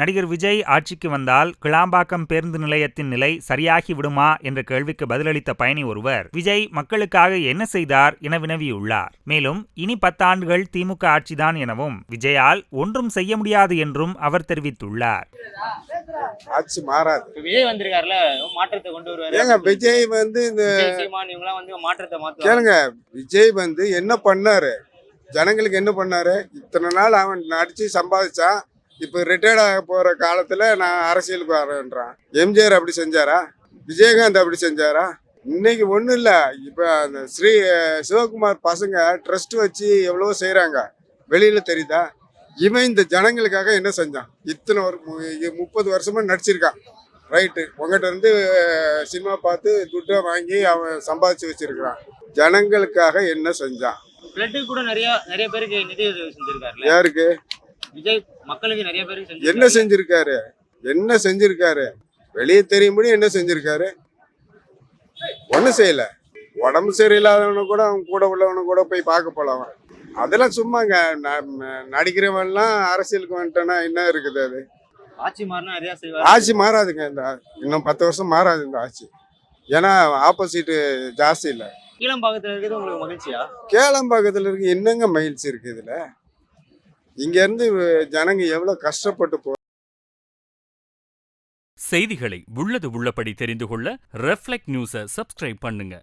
நடிகர் விஜய் ஆட்சிக்கு வந்தால் கிளாம்பாக்கம் பேருந்து நிலையத்தின் நிலை சரியாகி விடுமா என்ற கேள்விக்கு பதிலளித்த பயணி ஒருவர் விஜய் மக்களுக்காக என்ன செய்தார் என வினவியுள்ளார். மேலும் இனி பத்தாண்டுகள் திமுக ஆட்சிதான் எனவும் விஜயால் ஒன்றும் செய்ய முடியாது என்றும் அவர் தெரிவித்துள்ளார். ஆட்சி மாறாது. விஜய் வந்திருக்காருல மாற்றத்தை கொண்டு வருவாரு. ஏங்க விஜய் வந்து இந்த வந்து மாற்றத்தை மாத்துவாங்க. கேளுங்க விஜய் வந்து என்ன பண்ணாரு? ஜனங்களுக்கு என்ன பண்ணாரு? இத்தனை நாள் அவன் நடிச்சு சம்பாதிச்சான். இப்போ ரிட்டையர்ட் ஆக போற காலத்துல நான் அரசியலுக்கு வரேன்றான் எம்ஜிஆர் அப்படி செஞ்சாரா? விஜயகாந்த் அப்படி செஞ்சாரா? இன்னைக்கு ஒன்றும் இல்லை. இப்போ அந்த ஸ்ரீ சிவகுமார் பசங்க ட்ரஸ்ட் வச்சு எவ்வளவோ செய்கிறாங்க வெளியில் தெரியுதா? இவன் இந்த ஜனங்களுக்காக என்ன செஞ்சான்? இத்தனை ஒரு முப்பது வருஷமா நடிச்சிருக்கான். ரைட்டு உங்ககிட்ட இருந்து சினிமா பார்த்து துட்டை வாங்கி அவன் சம்பாதிச்சு வச்சிருக்கிறான். ஜனங்களுக்காக என்ன செஞ்சான்? பிளட்டுக்கு கூட நிறைய நிறைய பேருக்கு நிதி உதவி செஞ்சிருக்காருல்ல. யாருக்கு? விஜய் மக்களுக்கு நிறைய பேருக்கு என்ன செஞ்சிருக்காரு? என்ன செஞ்சிருக்காரு? வெளியே தெரியும்படி என்ன செஞ்சிருக்காரு? ஒன்றும் செய்யல. உடம்பு சரியில்லாதவனை கூட அவன் கூட உள்ளவனை கூட போய் பார்க்க போலாம். அதெல்லாம் சும்மாங்க. நடிக்கிறவன்லாம் அரசியலுக்கு வந்துட்டானா என்ன இருக்குது அது? ஆட்சி மாறினா ஆட்சி மாறாதுங்க இந்த இன்னும் பத்து வருஷம் மாறாது இந்த ஆட்சி. ஏன்னா ஆப்போசிட் ஜாஸ்தி இல்லை. கீழம்பாக்கத்துல இருக்கிறது உங்களுக்கு மகிழ்ச்சியா? கேளம்பாக்கத்தில் இருக்கு. என்னங்க மகிழ்ச்சி இருக்கு இதுல? இங்க இருந்து ஜனங்க எவ்வளவு கஷ்டப்பட்டு போ செய்திகளை உள்ளது உள்ளபடி தெரிந்து கொள்ள ரெஃப்ளெக்ட் நியூஸை சப்ஸ்கிரைப் பண்ணுங்க.